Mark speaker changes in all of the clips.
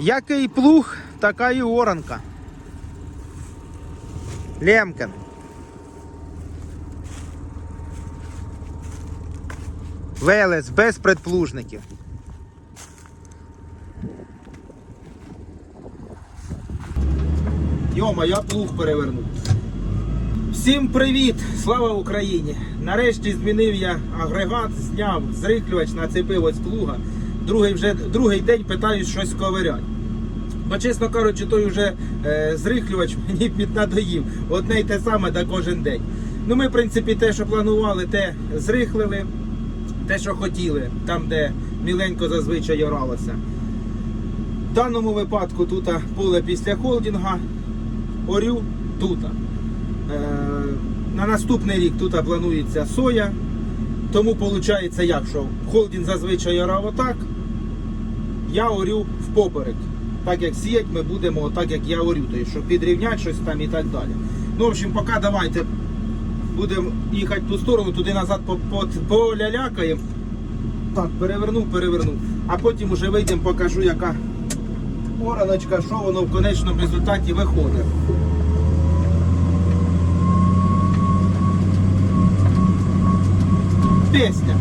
Speaker 1: Який плуг, така і оранка. Лемкен. Велес без предплужників. Йома, я плуг перевернув. Всім привіт! Слава Україні! Нарешті змінив я агрегат, зняв зриклювач, нацепив ось плуга. Другий вже другий день питаюсь щось ковиряти. Бо, чесно кажучи, той вже е, зрихлювач мені піднадоїв. Одне й те саме та кожен день. Ну ми, в принципі, те, що планували, те зрихлили, те, що хотіли, там, де міленько зазвичай оралося. В даному випадку тут поле після холдинга, орю тут. Е, на наступний рік тут планується соя. Тому виходить, як що холдинг зазвичай орав отак, я орю в поперек. Так як сіять, ми будемо отак, як я орю, тобто, щоб підрівняти щось там і так далі. Ну, в общем, поки давайте будемо їхати в ту сторону, туди назад по- по- полялякаємо. Так, перевернув, перевернув. А потім уже вийдемо, покажу, яка ораночка, що воно в конечному результаті виходить. Пісня.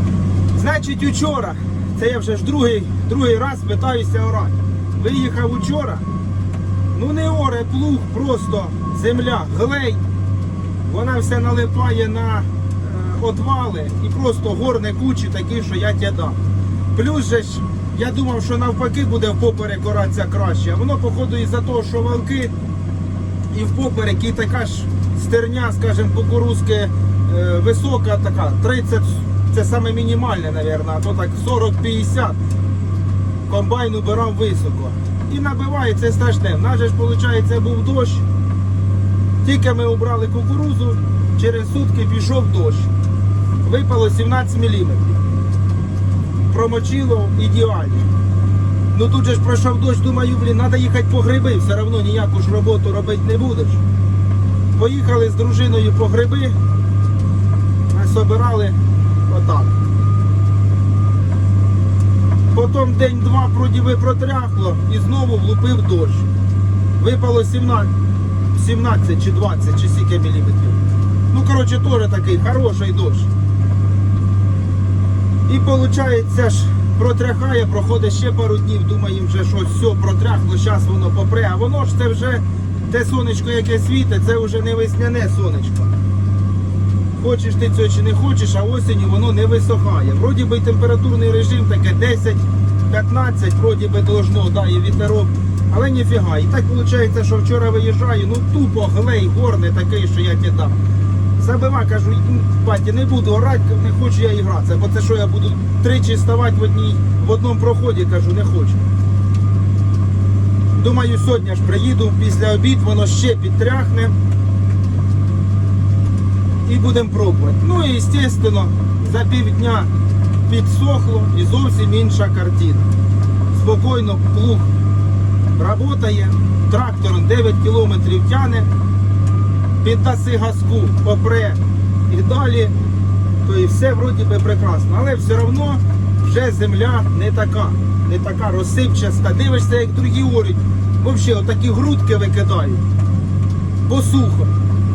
Speaker 1: Значить, учора, це я вже ж другий, другий раз питаюся орати. Виїхав учора. Ну не оре, плуг, просто земля, глей. Вона все налипає на е, отвали і просто горне кучі такі, що я тя дам. Плюс же ж, я думав, що навпаки буде впоперек оратися краще. Воно, походу, із-за того, що валки і впоперек, і така ж стерня, скажімо, кукурузки е, висока, така 30, це саме мінімальне, мабуть, а то так 40-50 комбайн убирав високо. І набиває це страшне. В нас же ж, виходить, був дощ. Тільки ми убрали кукурузу, через сутки пішов дощ. Випало 17 мм. Промочило ідеально. Ну тут же ж пройшов дощ, думаю, блін, треба їхати по гриби, все одно ніяку ж роботу робити не будеш. Поїхали з дружиною по гриби, собирали отак. Потім день-два вроді протряхло і знову влупив дощ. Випало 17, 17 чи 20 чи скільки міліметрів. Ну, коротше, теж такий хороший дощ. І виходить, ж протряхає, проходить ще пару днів, думаємо вже, що все протряхло, зараз воно попре. А воно ж це вже те сонечко, яке світить, це вже не весняне сонечко. Хочеш ти цього чи не хочеш, а осінню воно не висохає. Вроді би температурний режим таке 10-15, вроді би должно, да, і вітерок. Але ніфіга. І так виходить, що вчора виїжджаю, ну тупо глей, горний такий, що я дам. Забива, кажу, «Ну, батя, не буду орати, не хочу я і гратися, бо це що я буду тричі ставати в одній, в одному проході, кажу, не хочу. Думаю, сьогодні ж приїду після обід, воно ще підтряхне і будемо пробувати. Ну і звісно, за півдня підсохло і зовсім інша картина. Спокійно плуг працює, трактором 9 кілометрів тяне, піддаси газку, попре і далі, то і все вроді би прекрасно. Але все одно вже земля не така, не така розсипчаста. Дивишся, як другі орють, взагалі отакі грудки викидають бо сухо.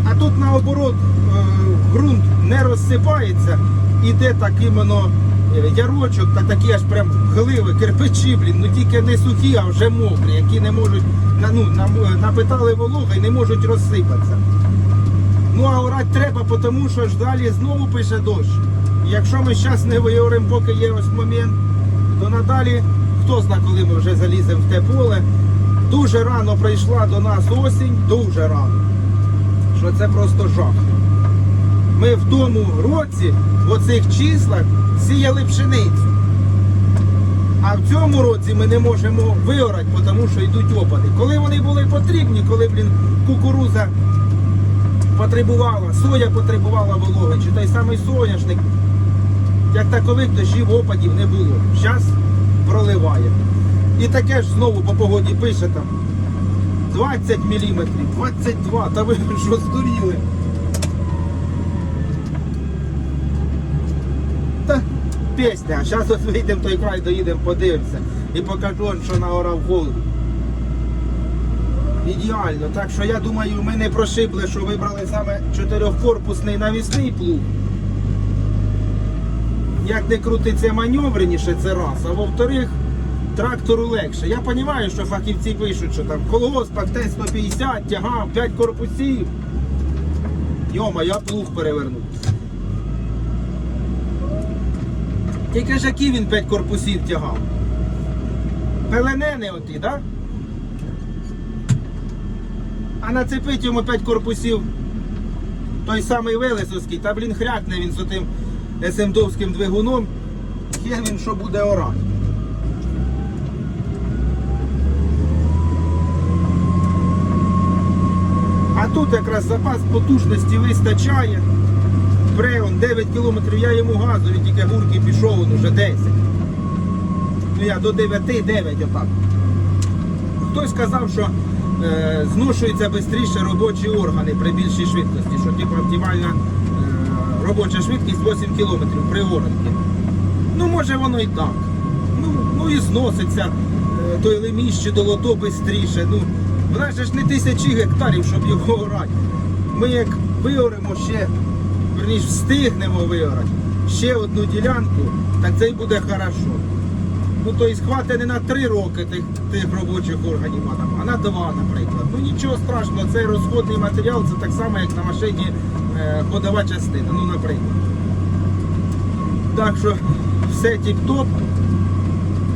Speaker 1: А тут наоборот е, ґрунт не розсипається, іде так іменно е, ярочок, та такі аж прям гливи, кирпичі, блін, ну тільки не сухі, а вже мокрі, які не можуть, ну, напитали волога і не можуть розсипатися. Ну а орати треба, тому що ж далі знову пише дощ. Якщо ми зараз не виоримо, поки є ось момент, то надалі хто зна, коли ми вже заліземо в те поле. Дуже рано прийшла до нас осінь, дуже рано. Що це просто жах. Ми в тому році, в оцих числах, сіяли пшеницю. А в цьому році ми не можемо виорати, тому що йдуть опади. Коли вони були потрібні, коли, блін, кукуруза потребувала, соя потребувала вологи, чи той самий соняшник, як такових дощів опадів не було. Зараз проливає. І таке ж знову по погоді пише там 20 мм, 22, та ви що здуріли? Та пісня, а зараз от вийдемо той край, доїдемо, подивимося і покажу, що наорав голуб. ідеально. Так що я думаю, ми не прошибли, що вибрали саме чотирьохкорпусний навісний плуг. Як не крути, це маневреніше, це раз. А во-вторых, трактору легше. Я розумію, що фахівці пишуть, що там в колгоспах Т-150, тягав, 5 корпусів. Йома, я плуг перевернув. Тільки ж які він 5 корпусів тягав? Пеленени оті, так? Да? А нацепить йому 5 корпусів той самий Велесовський, та блін хрякне він з отим СМДовським двигуном. Є він що буде орати. А тут якраз запас потужності вистачає. Преон 9 кілометрів, я йому газу, він тільки гурки пішов, він уже 10. Ну я до 9, 9 отак. Хтось сказав, що е, зношуються швидше робочі органи при більшій швидкості, що типу оптимальна е, робоча швидкість 8 км при оранці. Ну, може воно і так. Ну, ну і зноситься е, той леміщ чи долото швидше. Ну, в нас ж не тисячі гектарів, щоб його орати. Ми як виоремо ще, верніше встигнемо виорати ще одну ділянку, так це й буде хорошо. Ну, тобто хватить не на три роки тих, тих робочих органів, а на два, наприклад. Ну нічого страшного, цей розходний матеріал це так само, як на машині е, ходова частина, ну, наприклад. Так що все тіп-топ.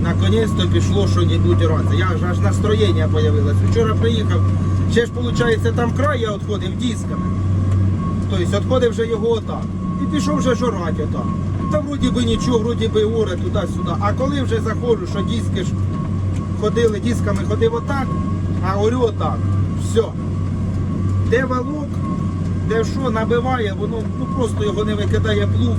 Speaker 1: Наконець-то пішло що-небудь орати. Я ж аж настроєння з'явилось. Вчора приїхав, ще ж виходить, там край я відходив дисками. Тобто відходив вже його отак. І пішов вже жорати отак. Та вроді би нічого, вроді би оре туди-сюди. А коли вже заходжу, що диски ж ходили, дисками ходив отак, а орю отак. Все. Де валок, де що набиває, воно ну, просто його не викидає плуг.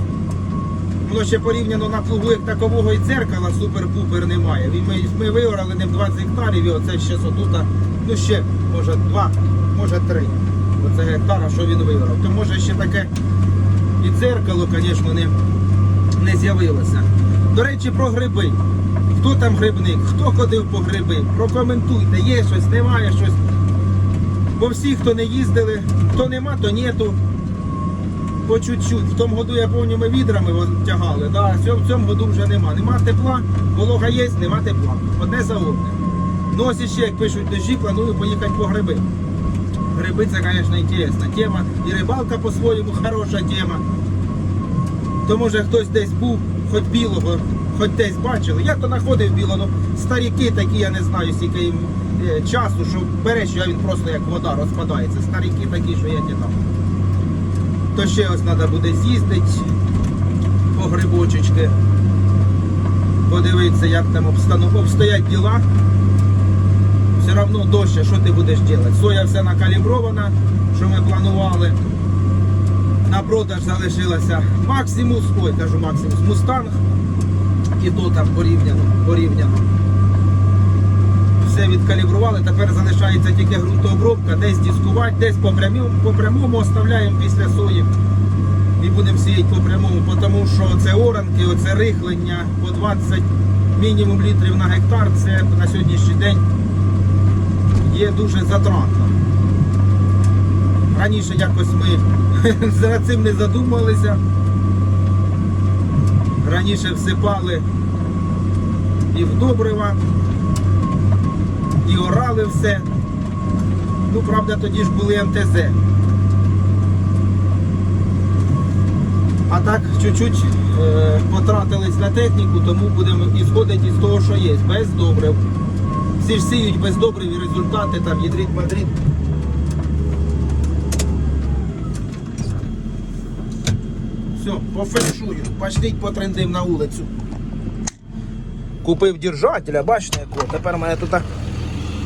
Speaker 1: Воно ще порівняно на плугу як такового і дзеркала супер-пупер немає. Ми, ми виорали в 20 гектарів, і оце ще сотута, ну ще, може, два, може три. Оце гектара, що він виорав. То може ще таке і дзеркало, звісно, не, не з'явилося. До речі, про гриби. Хто там грибник, хто ходив по гриби? Прокоментуйте, є щось, немає щось. Бо всі, хто не їздили, хто нема, то нету. По чуть-чуть. В тому году я пам'ятаю, ми відрами тягали. Да? В цьому- году вже нема. Нема тепла, волога є, нема тепла. Одне за одне. Ну ще, як пишуть дощі, планую поїхати по гриби. Гриби це, звісно, інтересна тема. І рибалка по-своєму хороша тема. То може хтось десь був, хоч білого, хоч десь бачили. Я то знаходив білого, ну старіки такі, я не знаю, скільки їм е, часу, що береш, а він просто як вода розпадається. Старіки такі, що я не там. То ще ось треба буде з'їздити по грибочечки. Подивитися, як там обстоять діла. Все одно дощ, а що ти будеш робити? Соя вся накалібрована, що ми планували. На продаж залишилася Максимус, ой, кажу Максимус, Мустанг. І то там порівняно, порівняно. Все відкалібрували, тепер залишається тільки ґрунтообробка, десь дискувати, десь по прямому, по прямому оставляємо після сої. І будемо сіяти по прямому, тому що це оранки, оце рихлення по 20 мінімум літрів на гектар, це на сьогоднішній день є дуже затратно. Раніше якось ми за цим не задумувалися. Раніше всипали і в добрива, і орали все. Ну, правда, тоді ж були МТЗ. А так чуть-чуть е, потратились на техніку, тому будемо ісходити із того, що є, без добрив. Всі ж сіють без добрив результати там ядрит Мадрид. Все, пофальшую. Пошліть потрендим на вулицю. Купив держателя, бачите якого. Тепер у мене тут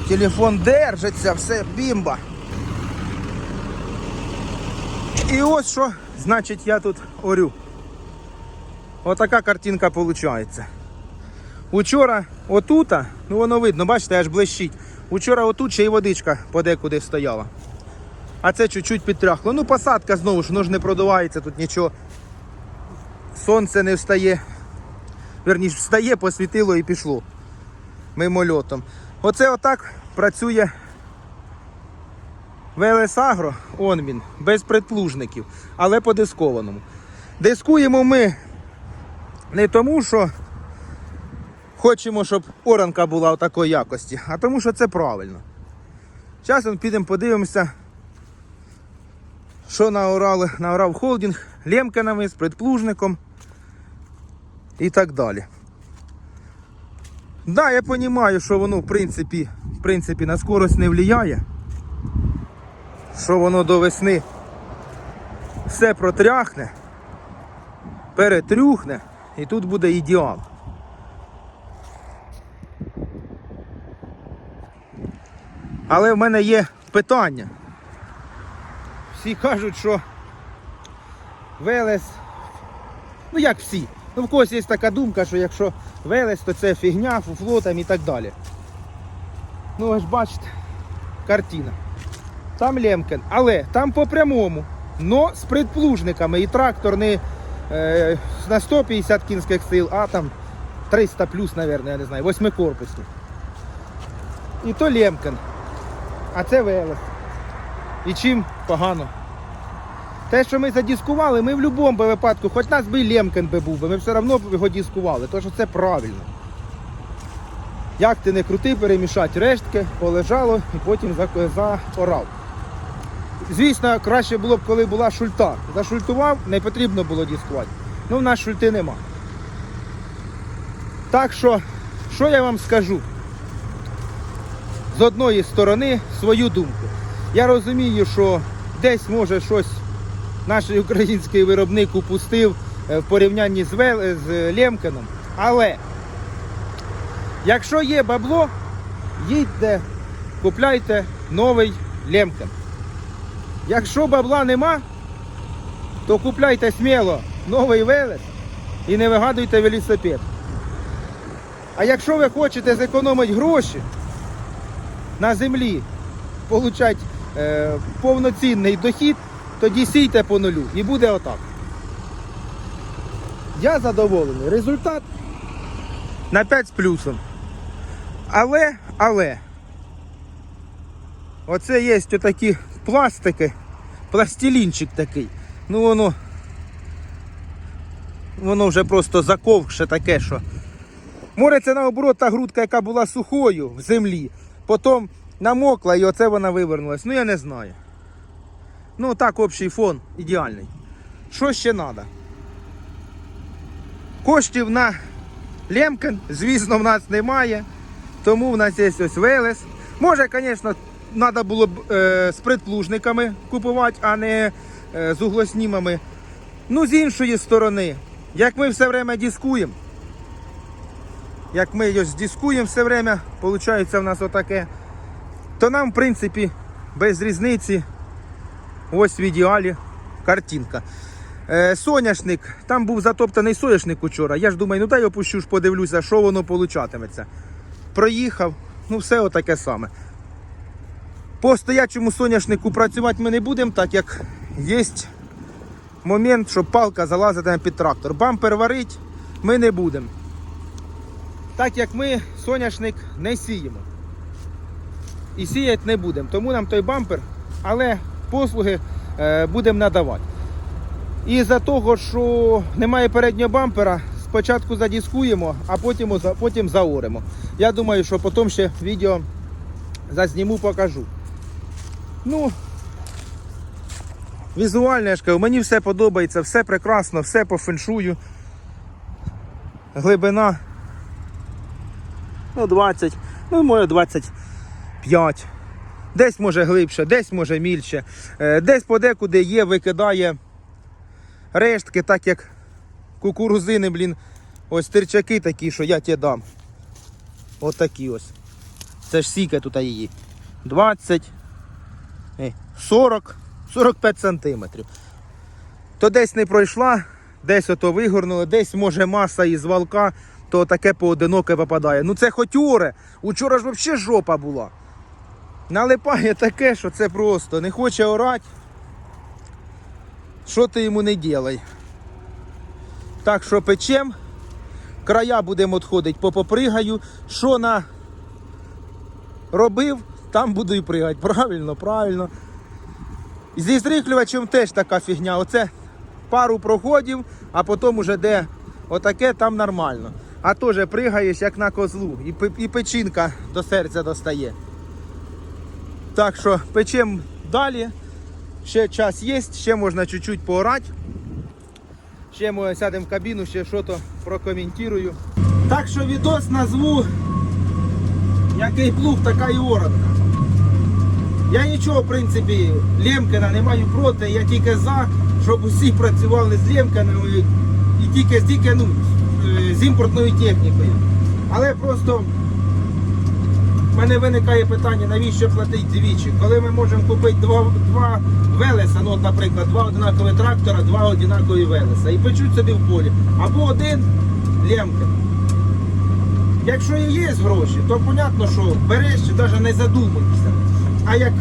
Speaker 1: телефон держиться, все, бімба. І ось що, значить, я тут орю. Отака картинка виходить. Учора отута, ну воно видно, бачите, аж блищить. Учора отут ще й водичка подекуди стояла. А це чуть-чуть підтряхло. Ну, посадка знову ж, воно ж не продувається, тут нічого. Сонце не встає. Верніше, встає, посвітило і пішло. Мимольотом. Оце отак працює ВЛС Агро, он він, без предплужників, але по дискованому. Дискуємо ми не тому, що хочемо, щоб оранка була такої якості, а тому, що це правильно. Зараз підемо подивимося, що наорали, наорав холдинг лемканами з предплужником і так далі. Да, я розумію, що воно в принципі, в принципі на скорость не впливає. Що воно до весни все протряхне, перетрюхне і тут буде ідеал. Але в мене є питання. Всі кажуть, що Велес, ну як всі, ну в когось є така думка, що якщо Велес, то це фігня, фуфло там і так далі. Ну ви ж бачите, картина. Там Лемкен, але там по прямому, но з предплужниками і трактор не е, на 150 кінських сил, а там 300 плюс, мабуть, я не знаю, восьмикорпусні. І то Лемкен. А це Велес. І чим погано? Те, що ми задіскували, ми в будь-якому випадку, хоч нас би і Лемкен би був, би, ми все одно його дискували, тому що це правильно. Як ти не крути, перемішати рештки, полежало і потім за- заорав. Звісно, краще було б, коли була шульта. Зашультував, не потрібно було дискувати. Ну, в нас шульти нема. Так що, що я вам скажу? З одної сторони свою думку. Я розумію, що десь може щось наш український виробник упустив е, в порівнянні з, Вел- з Лемканом. Але якщо є бабло, їдьте, купляйте новий Лемкан. Якщо бабла нема, то купляйте сміло новий велес і не вигадуйте велосипед. А якщо ви хочете зекономити гроші на землі, отримати е, повноцінний дохід, тоді сійте по нулю і буде отак. Я задоволений. Результат на 5 з плюсом. Але, але, оце є отакі пластики, пластилінчик такий. Ну воно, воно вже просто заковше таке, що. Може це наоборот та грудка, яка була сухою в землі, потім намокла і оце вона вивернулась. Ну я не знаю. Ну так, общий фон ідеальний. Що ще треба? Коштів на Лемкен, звісно, в нас немає. Тому в нас є ось Велес. Може, звісно, треба було б е, з предплужниками купувати, а не е, з углоснімами. Ну, з іншої сторони, як ми все время дискуємо, як ми його дискуємо все время, виходить в нас отаке, то нам, в принципі, без різниці, ось в ідеалі картинка. Е, соняшник, там був затоптаний соняшник учора. Я ж думаю, ну дай опущу ж подивлюся, що воно получатиметься. Проїхав, ну все отаке саме. По стоячому соняшнику працювати ми не будемо, так як є момент, що палка залазитиме під трактор. Бампер варить ми не будемо. Так як ми соняшник не сіємо. І сіяти не будемо. Тому нам той бампер, але послуги е, будемо надавати. І за того, що немає переднього бампера, спочатку задіскуємо, а потім, потім заоремо. Я думаю, що потім ще відео зазніму, покажу. Ну, візуально, я ж мені все подобається, все прекрасно, все по феншую. Глибина ну, 20, ну, може 25. Десь може глибше, десь може мільше. Е, Десь подекуди є, викидає рештки, так як кукурузини, блін, ось тирчаки такі, що я тебе дам. От такі ось. Це ж сіка тут її. 20, е, 40, 45 сантиметрів. То десь не пройшла, десь ото вигорнуло, десь може маса із валка, то таке поодиноке випадає. Ну це хоч оре. Учора ж взагалі жопа була. Налипає таке, що це просто не хоче орати. Що ти йому не ділай. Так що печем, края будемо відходити по попригаю. Що на робив, там буду і пригати. Правильно, правильно. Зі зрихлювачем теж така фігня. Оце пару проходів, а потім уже де отаке, там нормально. А теж пригаєш як на козлу. І, і печінка до серця достає. Так що печемо далі. Ще час є, ще можна чуть-чуть поорати. Ще ми сядемо в кабіну, ще щось прокоментую. Так що відос назву який плуг, така і оранка. Я нічого, в принципі, Лємкина не маю проти, я тільки за, щоб усі працювали з Лємкинами і тільки, ну, е, з імпортною технікою. Але просто в мене виникає питання, навіщо платити двічі? Коли ми можемо купити два, два велеса, ну, наприклад, два однакові трактора, два однакові велеса, і печуть собі в полі. Або один Лємкин. Якщо і є гроші, то понятно, що береш і навіть не задумуєшся. А як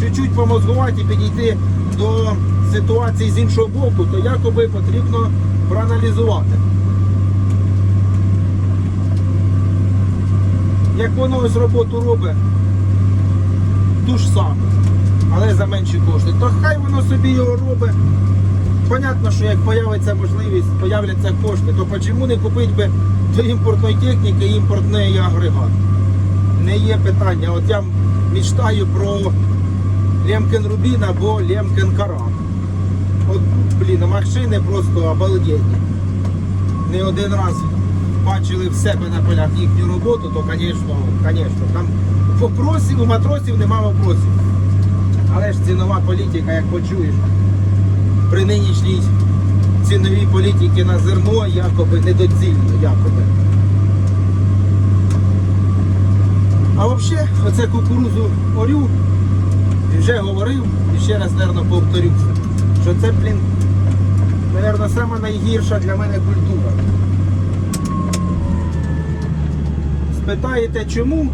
Speaker 1: чуть-чуть помозгувати і підійти до ситуації з іншого боку, то якоби потрібно проаналізувати. Як воно ось роботу робить, ту ж саму, але за менші кошти, то хай воно собі його робить. Понятно, що як появиться можливість, появляться кошти, то чому не купити би до імпортної техніки імпортний агрегат? Не є питання. От я мечтаю про Лемкен Рубін або Лемкен Каран. От, блін, машини просто обалденні. Не один раз бачили в себе на полях їхню роботу, то, звісно, звісно, там вопросів, у матросів нема вопросів. Але ж цінова політика, як почуєш, при нинішній ціновій політиці на зерно якоби недоцільно, якоби. А взагалі, оце кукурузу орю, вже говорив, і ще раз, мабуть, повторюся, що це, блін, мабуть, найгірша для мене культура. Спитаєте чому?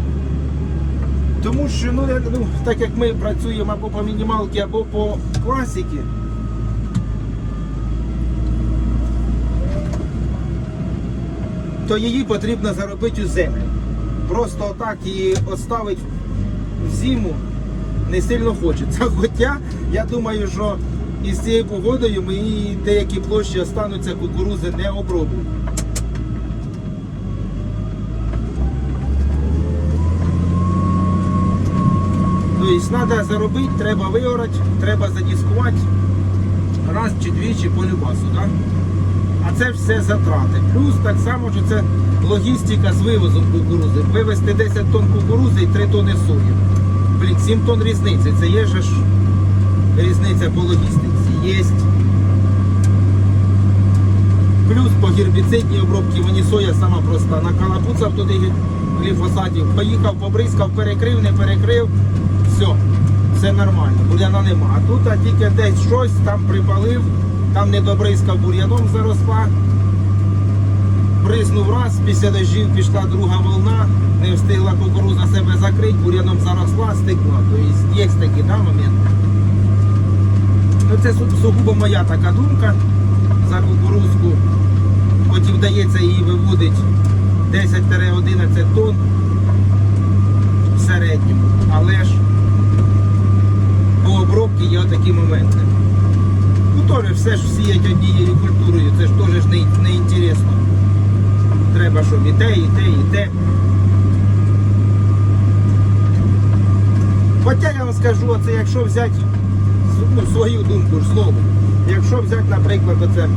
Speaker 1: Тому що, ну, я- ну, так як ми працюємо або по мінімалці, або по класіки, то її потрібно заробити у землю. Просто так її оставити в зиму не сильно хочеться. Хоча я думаю, що із цією погодою мої деякі площі остануться кукурузи не оброблені. Тобто треба заробити, треба виорати, треба задіскувати раз чи двічі по любасу. Да? А це все затрати. Плюс так само, що це логістика з вивозом кукурузи. Вивезти 10 тонн кукурузи і 3 тонни сої. Блін, 7 тонн різниці. Це є ж різниця по логістиці. Є. Плюс по гербіцидній обробці мені соя сама проста. Накалапуцав туди гліфосатів, поїхав, побризкав, перекрив, не перекрив. Все, все нормально. Бур'яна нема. А тут а тільки десь щось там припалив, там не добризкав бур'яном заросла. Бризнув раз, після дощів пішла друга волна, не встигла кукуруза себе закрити, бур'яном заросла, стекла. Тобто є такі да, моменти. Ну, це су- сугубо моя така думка за кукурузку. Хоч і вдається її виводить 10-11 тонн в середньому. Але ж по обробці є такі моменти. Ну теж все ж сіять однією культурою, це ж теж не, не інтересно. Треба, щоб і те, і те, і те. Хоча я вам скажу, оце якщо взяти ну, свою думку ж слово, якщо взяти, наприклад, оце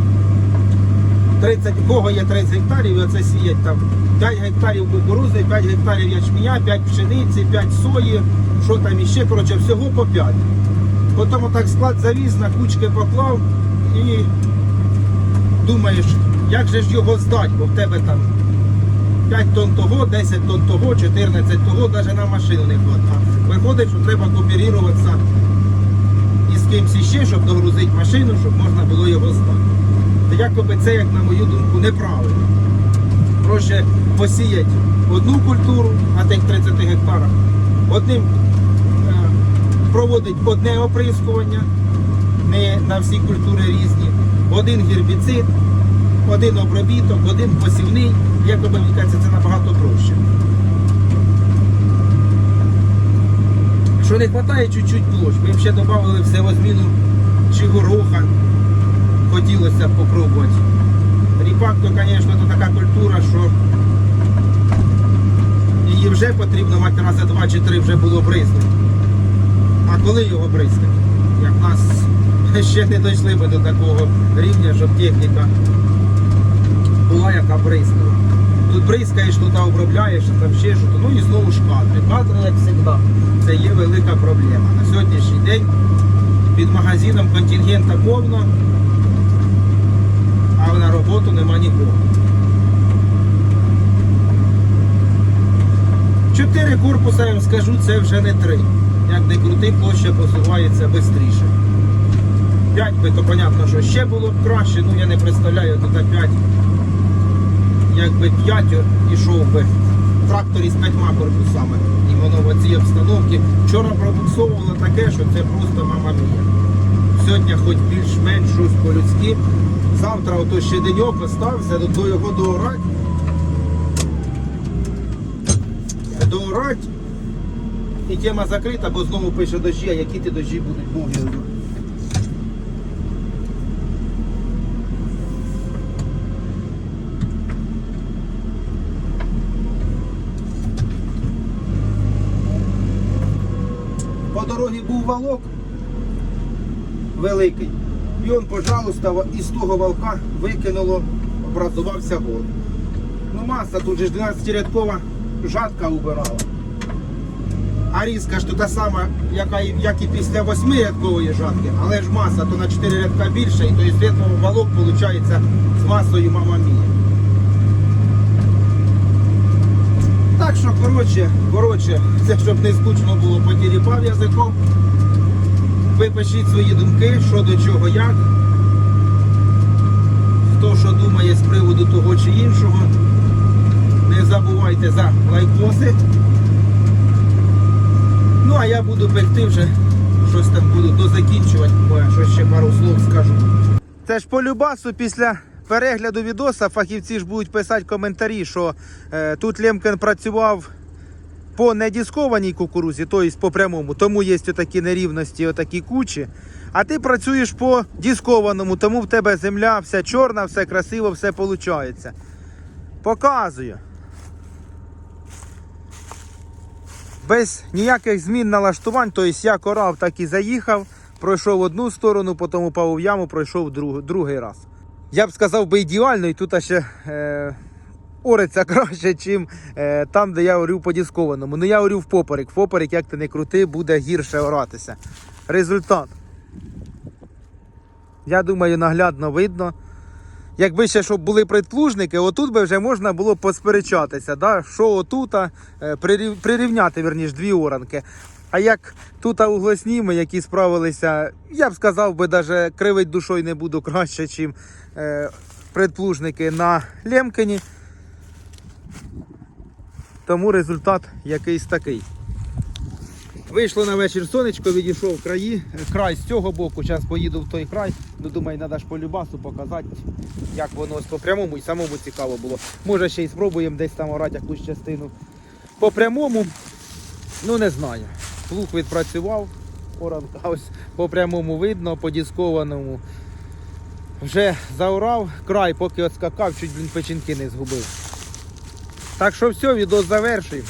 Speaker 1: 30, у кого є 30 гектарів, і оце сіять там 5 гектарів кукурузи, 5 гектарів ячменя, 5 пшениці, 5 сої, що там іще, коротше, всього по 5. Потім отак склад завіз, на кучки поклав і думаєш, як же ж його здати, бо в тебе там 5 тонн того, 10 тонн того, 14 того, навіть на машину не хватає. Виходить, що треба кооперуватися із кимсь іще, щоб догрузити машину, щоб можна було його здати. То якоби це, як на мою думку, неправильно. Проще посіяти одну культуру на тих 30 гектарах, одним проводить одне оприскування, не на всі культури різні, один гербіцид, один обробіток, один посівний, якоби мені це набагато проще. що не вистачає чуть-чуть площ. Ми б ще додали всевозміну чи гороха. Хотілося б попробувати. Ріпак, то, звісно, то така культура, що її вже потрібно мати рази два чи три вже було бризти. А коли його бризкати? Як нас ще не дійшли би до такого рівня, щоб техніка була яка бризкала. Тут бризкаєш, тут обробляєш, там ще щось. Ну і знову ж кадри. Кадри, як завжди, це є велика проблема. На сьогоднішній день під магазином контингента повно, а на роботу нема нікого. Чотири корпуса, я вам скажу, це вже не три. Як не крути, площа посувається швидше. П'ять би, то понятно, що ще було б краще, ну я не представляю, тут опять якби 5 ішов би в тракторі з п'ятьма корпусами. І воно в цій обстановці. Вчора пробуксовувало таке, що це просто мама мія. Сьогодні хоч більш-менш щось по-людськи. Завтра ото ще деньок остався, до його доорать. Доорать. І тема закрита, бо знову пише дощі, а які ті дощі будуть, його. По дорозі був валок великий. І он, пожалуйста, із того валка викинуло, образувався гор. Ну маса, тут же 12-рядкова жатка убирала. А різка ж то та сама, яка, як і після 8-рядкової жатки, але ж маса то на 4 рядка більше, і то із того валок виходить з масою мама мія. Так що, коротше, коротше, це щоб не скучно було, потіріпав язиком. Ви пишіть свої думки, що до чого, як. Хто що думає з приводу того чи іншого. Не забувайте за лайкоси. Ну, а я буду пекти вже щось там буду дозакінчувати, бо я щось ще пару слов скажу. Це ж по любасу після перегляду відоса фахівці ж будуть писати коментарі, що е, тут Лемкен працював по недіскованій кукурузі, тобто по прямому, тому є такі нерівності, отакі кучі. А ти працюєш по дискованому, тому в тебе земля вся чорна, все красиво, все виходить. Показую. Без ніяких змін налаштувань, тобто я корав так і заїхав, пройшов одну сторону, потім упав у яму, пройшов друг, другий раз. Я б сказав би ідеально, і тут ще е, ориться краще, ніж е, там, де я орю по дискованому. Ну я орю в поперек. В поперек, як ти не крути, буде гірше оратися. Результат. Я думаю, наглядно видно. Якби ще щоб були предплужники, отут би вже можна було посперечатися, да? що отута, е, прирів- прирівняти верніш, дві оранки. А як тут углосніми, які справилися, я б сказав би, навіть кривить душою не буду краще, ніж е, предплужники на Лемкені. Тому результат якийсь такий. Вийшло на вечір сонечко, відійшов краї, край з цього боку, зараз поїду в той край. Ну, думаю, треба ж по любасу показати, як воно ось по прямому і самому цікаво було. Може ще й спробуємо десь там орати якусь частину. По прямому, ну не знаю. Плуг відпрацював, оранка ось по прямому видно, по дискованому. Вже заорав край, поки отскакав, чуть блін печінки не згубив. Так що все, відео завершуємо.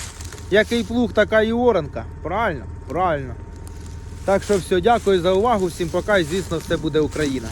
Speaker 1: Який плуг, така і оранка. Правильно? Правильно. Так що все, дякую за увагу, всім пока і звісно все буде Україна.